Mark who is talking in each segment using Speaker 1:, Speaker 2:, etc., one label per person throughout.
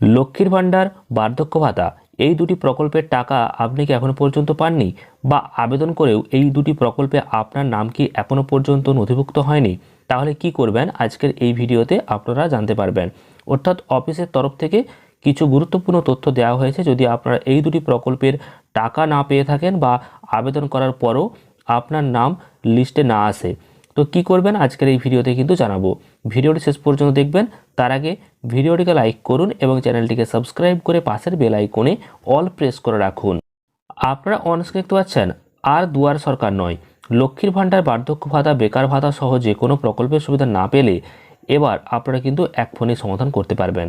Speaker 1: লক্ষ্মীর ভাণ্ডার, বার্ধক্য ভাতা, এই দুটি প্রকল্পের টাকা আপনি কি এখনও পর্যন্ত পাননি? বা আবেদন করেও এই দুটি প্রকল্পে আপনার নাম কি এখনও পর্যন্ত নথিভুক্ত হয়নি? তাহলে কি করবেন? আজকের এই ভিডিওতে আপনারা জানতে পারবেন। অর্থাৎ অফিসের তরফ থেকে কিছু গুরুত্বপূর্ণ তথ্য দেওয়া হয়েছে। যদি আপনারা এই দুটি প্রকল্পের টাকা না পেয়ে থাকেন বা আবেদন করার পরও আপনার নাম লিস্টে না আসে তো কি করবেন? আজকের এই ভিডিওতে কিন্তু জানাব। ভিডিওটি শেষ পর্যন্ত দেখবেন। তার আগে ভিডিওটিকে লাইক করুন এবং চ্যানেলটিকে সাবস্ক্রাইব করে পাশের বেল আইকনে অল প্রেস করে রাখুন। আপনারা অনস্ক্রিন দেখতে পাচ্ছেন, আর দুয়ার সরকার নয়। লক্ষ্মীর ভাণ্ডার, বার্ধক্য ভাতা, বেকার ভাতা সহ যে কোনো প্রকল্পের সুবিধা না পেলে এবার আপনারা কিন্তু এক ফোনে সমাধান করতে পারবেন।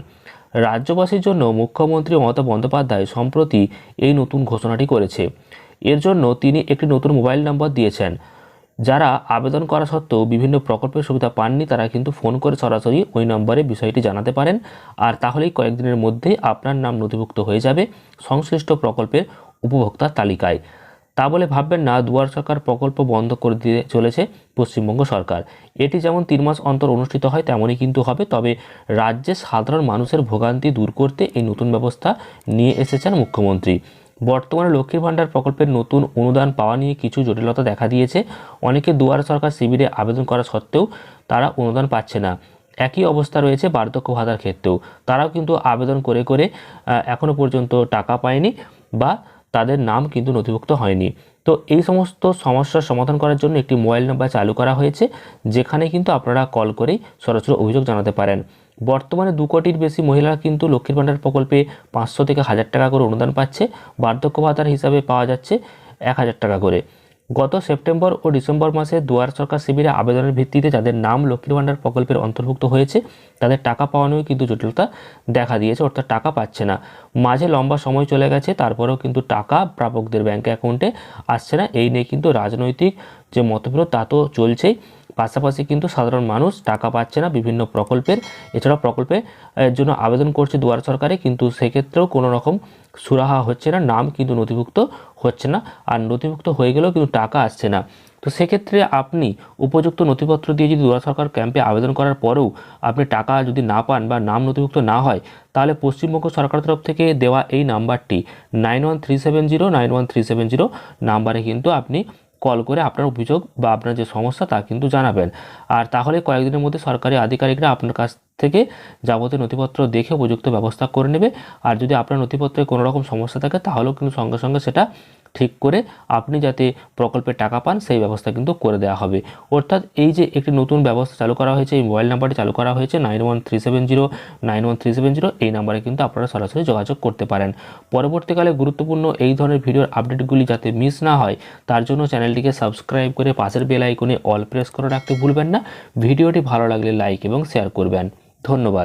Speaker 1: রাজ্যবাসীর জন্য মুখ্যমন্ত্রী মমতা বন্দ্যোপাধ্যায় সম্প্রতি এই নতুন ঘোষণাটি করেছে। এর জন্য তিনি একটি নতুন মোবাইল নম্বর দিয়েছেন। যারা আবেদন করা সত্ত্বেও বিভিন্ন প্রকল্পের সুবিধা পাননি, তারা কিন্তু ফোন করে সরাসরি ওই নম্বরে বিষয়টি জানাতে পারেন। আর তাহলেই কয়েকদিনের মধ্যেই আপনার নাম নথিভুক্ত হয়ে যাবে সংশ্লিষ্ট প্রকল্পের উপভোক্তার তালিকায়। তা বলে ভাববেন না, দুয়ার সরকার প্রকল্প বন্ধ করে দিয়ে চলেছে পশ্চিমবঙ্গ সরকার। এটি যেমন তিন মাস অন্তর অনুষ্ঠিত হয়, তেমনই কিন্তু হবে। তবে রাজ্যে সাধারণ মানুষের ভোগান্তি দূর করতে এই নতুন ব্যবস্থা নিয়ে এসেছেন মুখ্যমন্ত্রী। বর্তমানে লক্ষ্মীর ভাণ্ডার প্রকল্পের নতুন অনুদান পাওয়া নিয়ে কিছু জটিলতা দেখা দিয়েছে। অনেকে দুয়ার সরকার শিবিরে আবেদন করা সত্ত্বেও তারা অনুদান পাচ্ছে না। একই অবস্থা রয়েছে বার্ধক্য ভাতার ক্ষেত্রেও। তারাও কিন্তু আবেদন করে করে আহ, এখনও পর্যন্ত টাকা পায়নি বা তাদের নাম কিন্তু নথিভুক্ত হয়নি। তো এই সমস্ত সমস্যার সমাধান করার জন্য একটি মোবাইল নাম্বার চালু করা হয়েছে যেখানে কিন্তু আপনারা কল করেই সরাসরি অভিযোগ জানাতে পারেন। বর্তমানে দু কোটির বেশি মহিলারা কিন্তু লক্ষ্মীর ভাণ্ডার প্রকল্পে পাঁচশো থেকে হাজার টাকা করে অনুদান পাচ্ছে। বার্ধক্য ভাতার হিসাবে পাওয়া যাচ্ছে এক হাজার টাকা করে। গত সেপ্টেম্বর ও ডিসেম্বর মাসে দুয়ার সরকার শিবিরে আবেদনের ভিত্তিতে যাদের নাম লক্ষ্মীর ভাণ্ডার প্রকল্পের অন্তর্ভুক্ত হয়েছে, তাদের টাকা পাওয়ানোও কিন্তু জটিলতা দেখা দিয়েছে, অর্থাৎ টাকা পাচ্ছে না। মাঝে লম্বা সময় চলে গেছে, তারপরেও কিন্তু টাকা প্রাপকদের ব্যাঙ্ক অ্যাকাউন্টে আসছে না। এই নিয়ে কিন্তু রাজনৈতিক যে মতবিরোধ, তা তো চলছেই। পাশাপাশি কিন্তু সাধারণ মানুষ টাকা পাচ্ছে না বিভিন্ন প্রকল্পের। এছাড়া প্রকল্পে জন্য আবেদন করছে দুয়ার সরকারে, কিন্তু সেক্ষেত্রেও কোনো রকম সুরাহা হচ্ছে না, নাম কিন্তু নথিভুক্ত হচ্ছে না, আর নথিভুক্ত হয়ে গেলেও কিন্তু টাকা আসছে না। তো সেক্ষেত্রে আপনি উপযুক্ত নথিপত্র দিয়ে যদি দুয়ার সরকার ক্যাম্পে আবেদন করার পরেও আপনি টাকা যদি না পান বা নাম নথিভুক্ত না হয়, তাহলে পশ্চিমবঙ্গ সরকার তরফ থেকে দেওয়া এই নাম্বারটি nine one three seven zero, nine one three seven zero, নাম্বারে কিন্তু আপনি কল করে আপনার অভিযোগ বা আপনার যে সমস্যা তা কিন্তু জানাবেন। আর তাহলে কয়েকদিনের মধ্যে সরকারি আধিকারিকরা আপনার কাছ থেকে যাবতীয় নথিপত্র দেখে উপযুক্ত ব্যবস্থা করে নেবে। আর যদি আপনার নথিপত্রে কোনো রকম সমস্যা থাকে, তাহলেও কিন্তু সঙ্গে সঙ্গে সেটা ঠিক করে আপনি যাতে প্রকল্পের টাকা পান, সেই ব্যবস্থা কিন্তু করে দেওয়া হবে। অর্থাৎ এই যে একটি নতুন ব্যবস্থা চালু করা হয়েছে, এই মোবাইল নাম্বারটি চালু করা হয়েছে nine one three seven zero, nine one three seven zero, এই নাম্বারে কিন্তু আপনারা সরাসরি যোগাযোগ করতে পারেন। পরবর্তীকালে গুরুত্বপূর্ণ এই ধরনের ভিডিওর আপডেটগুলি যাতে মিস না হয়, তার জন্য চ্যানেলটিকে সাবস্ক্রাইব করে পাশের বেল আইকনে অল প্রেস করে রাখতে ভুলবেন না। ভিডিওটি ভালো লাগলে লাইক এবং শেয়ার করবেন। ধন্যবাদ।